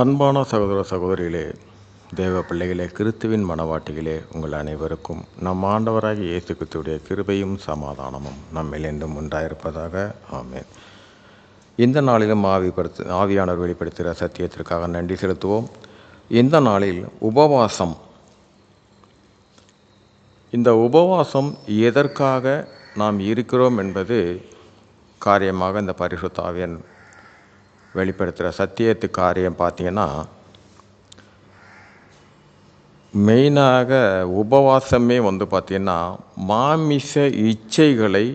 அன்பான சகோதர சகோதரிகளே தேவ பிள்ளைகளே கிறிஸ்துவின் மனவாட்டிகளே உங்கள் அனைவருக்கும் நம் ஆண்டவராக இயேசு கிறிஸ்துடைய கிருபையும் சமாதானமும் நம்மில் என்றும் உண்டாயிருப்பதாக. ஆமேன். இந்த நாளிலும் ஆவிப்படுத்து ஆவியானவர் வெளிப்படுத்துகிற சத்தியத்திற்காக நன்றி செலுத்துவோம். இந்த நாளில் உபவாசம். இந்த உபவாசம் எதற்காக நாம் இருக்கிறோம் என்பது காரியமாக இந்த பரிசுத்தாவியன் வெளிப்படுத்துகிற சத்தியத்து காரியம் பார்த்தீங்கன்னா மெயினாக உபவாசமே வந்து பார்த்திங்கன்னா மாமிச இச்சைகளை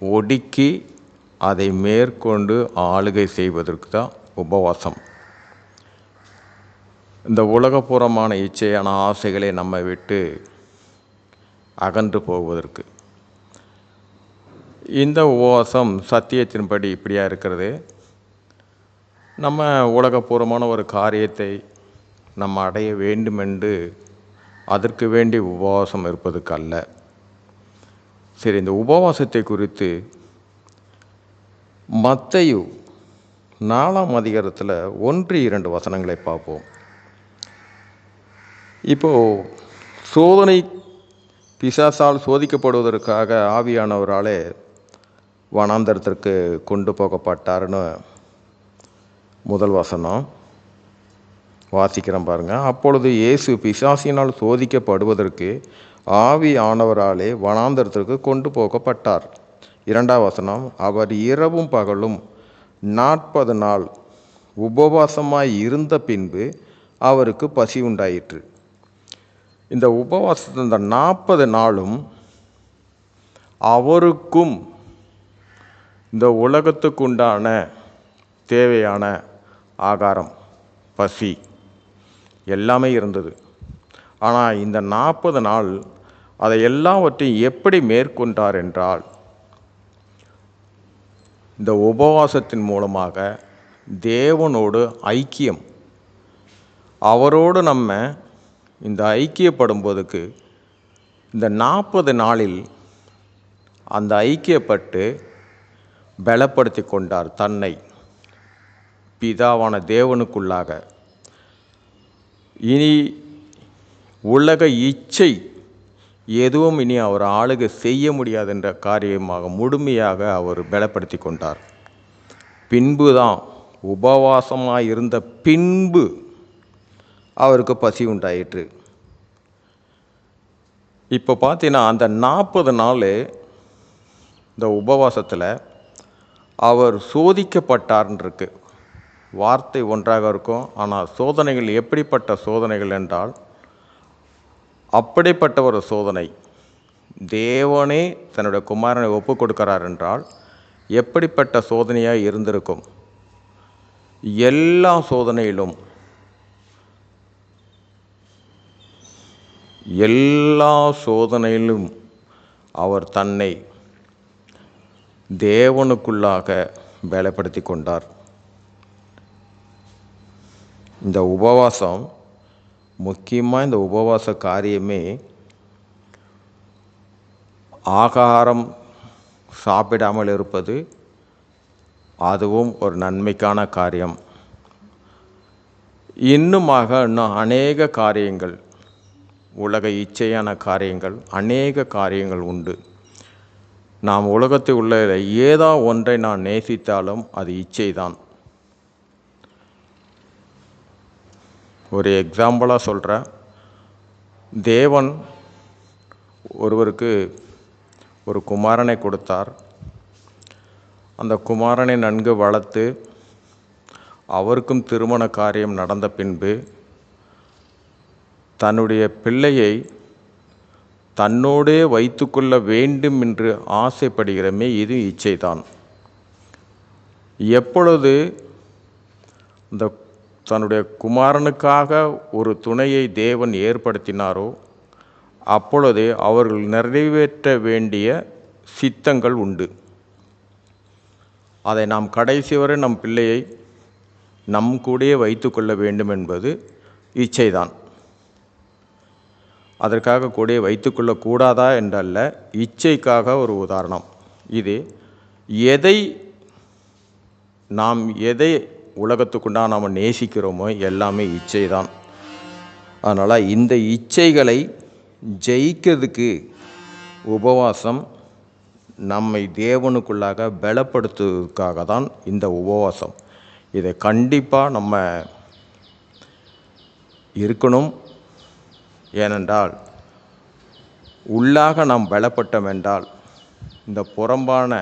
ஒடுக்கி அதை மேற்கொண்டு ஆளுகை செய்வதற்கு தான் உபவாசம். இந்த உலகப்புறமான இச்சையான ஆசைகளை நம்ம விட்டு அகன்று போவதற்கு. இந்த உபவாசம் சத்தியத்தின்படி இப்படியாக இருக்கிறது? நம்ம உலகப்பூர்வமான ஒரு காரியத்தை நம்ம அடைய வேண்டுமென்று அதற்கு வேண்டி உபவாசம் இருப்பதுக்கு அல்ல. சரி இந்த உபவாசத்தை குறித்து மத்தையு நாலாம் அதிகாரத்தில் ஒன்று இரண்டு வசனங்களை பார்ப்போம். இப்போது சோதனை பிசாசால் சோதிக்கப்படுவதற்காக ஆவியானவராலே வனாந்தரத்திற்கு கொண்டு போகப்பட்டார்னு முதல் வசனம். வாசிக்கிறேன் பாருங்கள் அப்பொழுது இயேசு பிசாசினால் சோதிக்கப்படுவதற்கு ஆவி ஆனவராலே வனாந்தரத்திற்கு கொண்டு போகப்பட்டார். இரண்டாம் வசனம் அவர் இரவும் பகலும் நாற்பது நாள் உபவாசமாய் இருந்த பின்பு அவருக்கு பசி உண்டாயிற்று. இந்த உபவாசத்து இந்த நாற்பது நாளும் அவருக்கும் இந்த உலகத்துக்குண்டான தேவையான ஆகாரம் பசி எல்லாமே இருந்தது. ஆனால் இந்த நாற்பது நாள் அதை எல்லாவற்றையும் எப்படி மேற்கொண்டார் என்றால் இந்த உபவாசத்தின் மூலமாக தேவனோடு ஐக்கியம். அவரோடு நம்ம இந்த ஐக்கியப்படும் போதுக்கு இந்த நாற்பது நாளில் அந்த ஐக்கியப்பட்டு பலப்படுத்தி கொண்டார் தன்னை. பிதாவான தேவனுக்குள்ளாக. இனி உலக இச்சை எதுவும் இனி அவர் ஆளுகை செய்ய முடியாதென்ற காரியமாக முழுமையாக அவர் பலப்படுத்தி கொண்டார். பின்பு தான் உபவாசமாக இருந்த பின்பு அவருக்கு பசி உண்டாயிற்று. இப்போ பார்த்தீங்கன்னா அந்த நாற்பது நாள் இந்த உபவாசத்தில் அவர் சோதிக்கப்பட்டார்ன்னு இருக்குது வார்த்தை ஒன்றாக இருக்கும். ஆனால் சோதனைகள் எப்படிப்பட்ட சோதனைகள் என்றால் அப்படிப்பட்ட ஒரு சோதனை. தேவனே தன்னுடைய குமாரனை ஒப்பு கொடுக்கிறார் என்றால் எப்படிப்பட்ட சோதனையாக இருந்திருக்கும்? எல்லா சோதனையிலும் எல்லா சோதனையிலும் அவர் தன்னை தேவனுக்குள்ளாக வேலைப்படுத்தி கொண்டார். இந்த உபவாசம் முக்கியமாக இந்த உபவாச காரியமே ஆகாரம் சாப்பிடாமல் இருப்பது அதுவும் ஒரு நன்மைக்கான காரியம். இன்னுமாக இன்னும் அநேக காரியங்கள் உலக இச்சையான காரியங்கள் அநேக காரியங்கள் உண்டு. நாம் உலகத்தில் உள்ள ஏதோ ஒன்றை நான் நேசித்தாலும் அது இச்சை தான் ஒரு எக்ஸாம்பிளாக சொல்கிறேன் தேவன் ஒருவருக்கு ஒரு குமாரனை கொடுத்தார். அந்த குமாரனை நன்கு வளர்த்து அவருக்கும் திருமண காரியம் நடந்த பின்பு தன்னுடைய பிள்ளையை தன்னோடே வைத்துக்கொள்ள வேண்டும் என்று ஆசைப்படுகிறமே இது இச்சைதான். எப்பொழுது இந்த தன்னுடைய குமாரனுக்காக ஒரு துணையை தேவன் ஏற்படுத்தினாரோ அப்பொழுதே அவர்கள் நிறைவேற்ற வேண்டிய சித்தங்கள் உண்டு. அதை நாம் கடைசி வரை நம் பிள்ளையை நம் கூடயே வைத்துக்கொள்ள வேண்டும் என்பது இச்சைதான். அதற்காக கூட வைத்துக்கொள்ளக்கூடாதா என்றல்ல இச்சைக்காக ஒரு உதாரணம். இது எதை நாம் எதை உலகத்துக்குண்டா நாம் நேசிக்கிறோமோ எல்லாமே இச்சை தான் அதனால் இந்த இச்சைகளை ஜெயிக்கிறதுக்கு உபவாசம் நம்மை தேவனுக்குள்ளாக பலப்படுத்துவதற்காக தான் இந்த உபவாசம். இதை கண்டிப்பாக நம்ம இருக்கணும். ஏனென்றால் உள்ளாக நாம் பலப்பட்டோம் என்றால் இந்த புறம்பான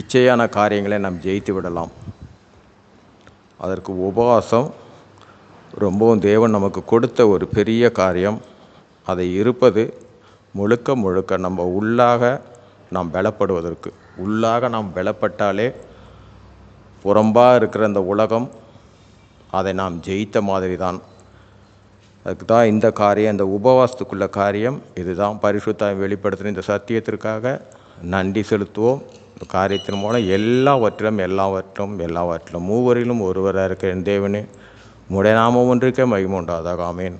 இச்சையான காரியங்களை நாம் ஜெயித்து விடலாம். அதற்கு உபவாசம் ரொம்பவும் தேவன் நமக்கு கொடுத்த ஒரு பெரிய காரியம். அதை இருப்பது முழுக்க முழுக்க நம்ம உள்ளாக நாம் பலப்படுவதற்கு. உள்ளாக நாம் பலப்பட்டாலே புறம்பாக இருக்கிற அந்த உலகம் அதை நாம் ஜெயித்த மாதிரி தான் அதுக்கு தான் இந்த காரியம் இந்த உபவாசத்துக்குள்ள காரியம் இதுதான். பரிசுத்தாய் வெளிப்படுத்தின இந்த சத்தியத்திற்காக நன்றி செலுத்துவோம். காரியத்தின் மூலம் எல்லாவற்றிலும் எல்லாவற்றிலும் எல்லாவற்றிலும் மூவரிலும் ஒருவராக இருக்கிற தேவனே முடைய நாமம் ஒன்றுக்கே மகிமுண்டாதாக ஆமேன்.